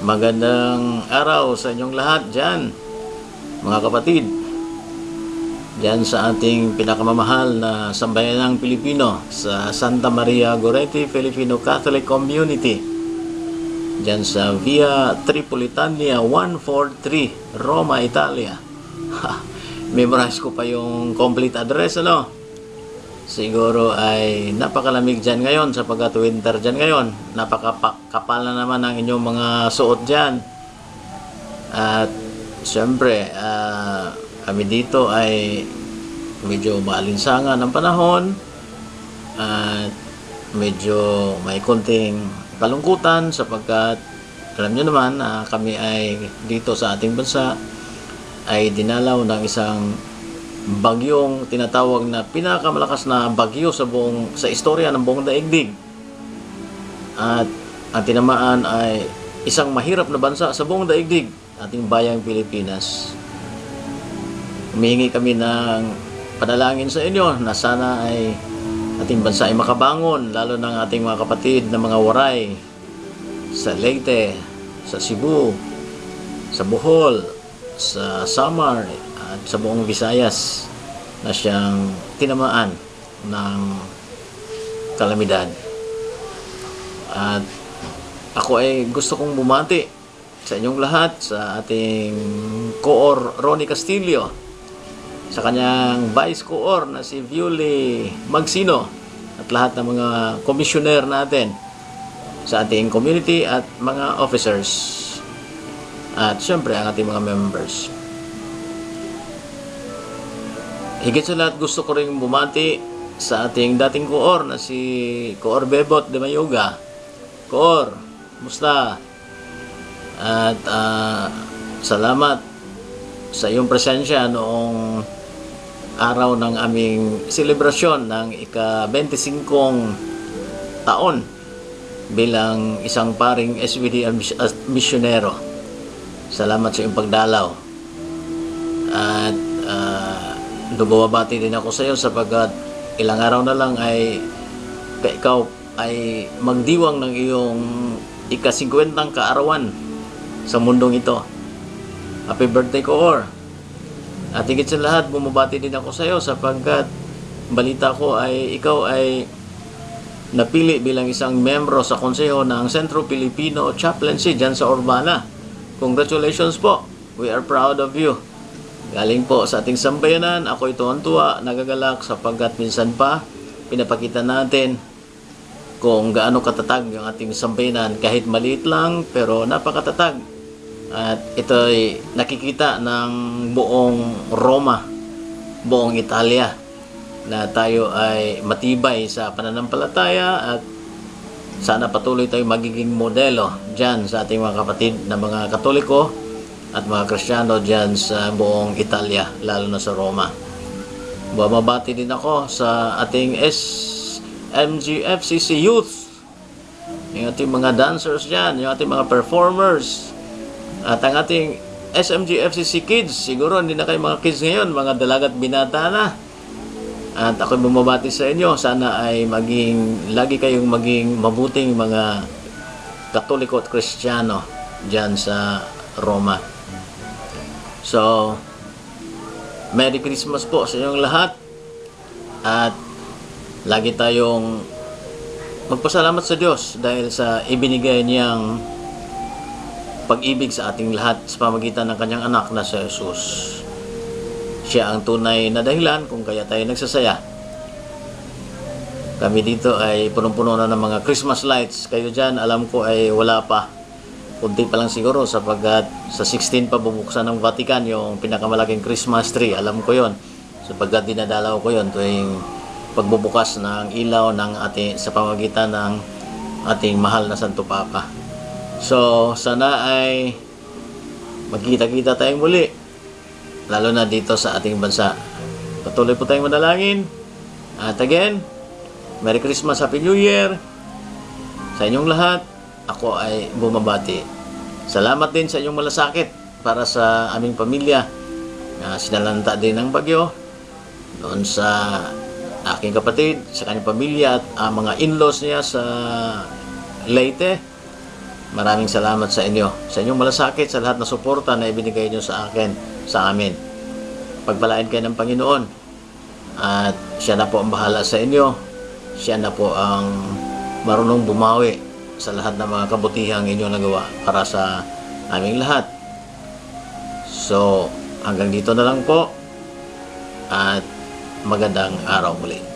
Magandang araw sa inyong lahat dyan, mga kapatid. Dyan sa ating pinakamamahal na sambayanang Pilipino sa Santa Maria Goretti Filipino Catholic Community. Dyan sa Via Tripolitania 143, Roma, Italia. Ha, memorize ko pa yung complete address, ano? Siguro ay napakalamig dyan ngayon sapagkat winter dyan ngayon. Napakakapal na naman ang inyong mga suot dyan. At siyempre, ah, kami dito ay medyo maalinsangan ng panahon at medyo may konting kalungkutan sapagkat alam nyo naman na kami ay dito sa ating bansa ay dinalaw ng isang bagyong tinatawag na pinakamalakas na bagyo sa buong sa istorya ng buong daigdig. At ang tinamaan ay isang mahirap na bansa sa buong daigdig, ating bayang Pilipinas. Humihingi kami ng panalangin sa inyo na sana ay ating bansa ay makabangon, lalo ng ating mga kapatid na mga waray sa Leyte, sa Cebu, sa Bohol, sa Samar, sa buong Visayas na siyang tinamaan ng kalamidad. At ako ay gusto kong bumati sa inyong lahat, sa ating Koor Ronnie Castillo, sa kanyang Vice Koor na si Viuli Magsino, at lahat ng mga komisyoner natin sa ating community at mga officers. At syempre ang ating mga members. Higit sa lahat gusto ko rin bumati sa ating dating koor na si Koor Bebot de Mayuga. Koor, musta? At ah, salamat sa iyong presensya noong araw ng aming selebrasyon ng ika-25 taon bilang isang paring SVD misyonero. Salamat sa iyong pagdalaw. At Dumabati din ako sa iyo sapagkat ilang araw na lang ay ka- ikaw ay magdiwang ng iyong ika-50 kaarawan sa mundong ito. Happy birthday ko, Or. At higit sa lahat, bumabati din ako sa iyo sapagkat balita ko ay ikaw ay napili bilang isang membro sa konseho ng Centro Filipino Chaplaincy dyan sa Urbana. Congratulations po. We are proud of you. Galing po sa ating sambayanan, ako ito ang tuwa, nagagalak sapagkat minsan pa pinapakita natin kung gaano katatag yung ating sambayanan kahit maliit lang pero napakatatag. At ito ay nakikita ng buong Roma, buong Italia na tayo ay matibay sa pananampalataya at sana patuloy tayong magiging modelo dyan sa ating mga kapatid na mga katoliko at mga Kristiyano dyan sa buong Italia, lalo na sa Roma. Bumabati din ako sa ating SMGFCC Youth, yung ating mga dancers dyan, yung ating mga performers, at ang ating SMGFCC Kids, siguro hindi na kayo mga kids ngayon, mga dalagat binata na. At ako bumabati sa inyo, sana ay maging, lagi kayong maging mabuting mga Katoliko at Kristiyano dyan sa Roma. So, Merry Christmas po sa inyong lahat. At lagi tayong magpasalamat sa Diyos dahil sa ibinigay niyang pag-ibig sa ating lahat sa pamagitan ng kanyang anak na si Jesus. Siya ang tunay na dahilan kung kaya tayo nagsasaya. Kami dito ay punong-puno na ng mga Christmas lights. Kayo dyan, alam ko ay wala pa. Kunti pa lang siguro sapagkat sa 16 pa bubuksan ng Vatican yung pinakamalaking Christmas tree. Alam ko yon sapagkat dinadalaw ko yon tuwing pagbubukas ng ilaw ng ating, sa pamagitan ng ating mahal na Santo Papa. So, sana ay magkita-kita tayong muli. Lalo na dito sa ating bansa. Patuloy po tayong manalangin. At again, Merry Christmas, Happy New Year sa inyong lahat. Ako ay bumabati. Salamat din sa inyong malasakit para sa aming pamilya na sinalanta din ng bagyo doon sa aking kapatid, sa kanyang pamilya at ang mga in-laws niya sa Leyte Maraming salamat sa inyo. Sa inyong malasakit, sa lahat na suporta na ibinigay nyo sa akin, sa amin. Pagpalain kayo ng Panginoon. At siya na po ang bahala sa inyo. Siya na po ang marunong bumawi sa lahat ng mga kabutihang inyong nagawa para sa aming lahat. So, hanggang dito na lang po. At magandang araw muli.